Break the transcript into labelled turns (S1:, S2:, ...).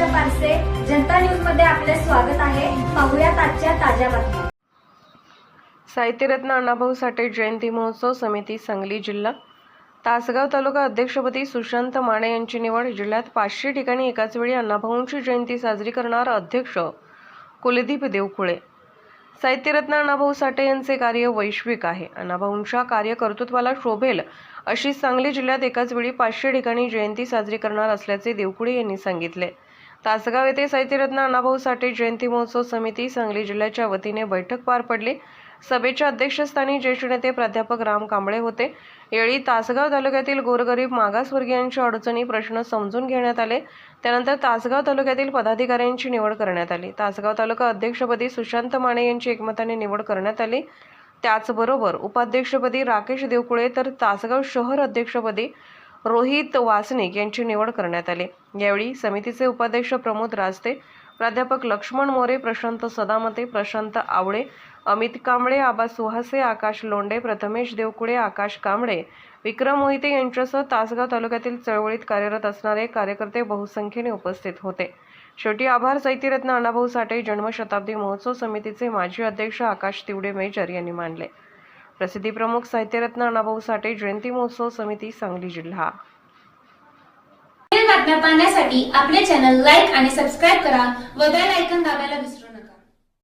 S1: आरसे जनता न्यूजमध्ये आपले स्वागत आहे. पाहुयात आजच्या ताज्या बातम्या.
S2: साहित्यरत्न अण्णाभाऊ साठे जयंती महोत्सव समिती सांगली जिल्हा. तासगाव तालुका अध्यक्षपदी सुशांत माने यांची निवड. जिल्ह्यात पाचशे ठिकाणी एकाच वेळी अण्णाभाऊंची जयंती साजरी करणार अध्यक्ष कुलदीप देवकुळे साहित्यरत्न अण्णाभाऊ साठे यांचे कार्य वैश्विक आहे. अण्णाभाऊंच्या कार्यकर्तृत्वाला शोभेल अशी सांगली जिल्ह्यात एकाच वेळी पाचशे ठिकाणी जयंती साजरी करणार असल्याचे देवकुळे यांनी सांगितले. तासगाव येथे साहित्यरत्न अण्णाभाऊ साठे जयंती महोत्सव समिती सांगली जिल्ह्याच्या वतीने बैठक पार पडली. सभेच्या अध्यक्षस्थानी ज्येष्ठ नेते प्राध्यापक राम कांबळे होते. यावेळी तासगाव तालुक्यातील गोरगरीब मागासवर्गीयांच्या अडचणी प्रश्न समजून घेण्यात आले. त्यानंतर तासगाव तालुक्यातील पदाधिकाऱ्यांची निवड करण्यात आली. तासगाव तालुका अध्यक्षपदी सुशांत माने यांची एकमताने निवड करण्यात आली. त्याचबरोबर उपाध्यक्षपदी राकेश देवकुळे तर तासगाव शहर अध्यक्षपदी रोहित वासनिक यांची निवड करण्यात आली. यावेळी समितीचे उपाध्यक्ष प्रमोद रास्ते प्राध्यापक लक्ष्मण मोरे प्रशांत सदामते प्रशांत आवळे अमित कांबळे आबा सुहासे आकाश लोंडे प्रथमेश देवकुळे आकाश कांबळे विक्रम मोहिते यांच्यासह तासगाव तालुक्यातील चळवळीत कार्यरत असणारे कार्यकर्ते बहुसंख्येने उपस्थित होते. शेवटी आभार साहित्यरत्न अण्णाभाऊ साठे जन्मशताब्दी महोत्सव समितीचे माजी अध्यक्ष आकाश तिवडे मेजर यांनी मानले. प्रसिद्धी प्रमुख साहित्यरत्न अण्णाभाऊ साठे जयंती महोत्सव समिती सांगली जिल्हा.
S3: बातम्या पाहण्यासाठी आपले चॅनल लाईक आणि सबस्क्राईब करा व बेल ऐकन दाबायला विसरू नका.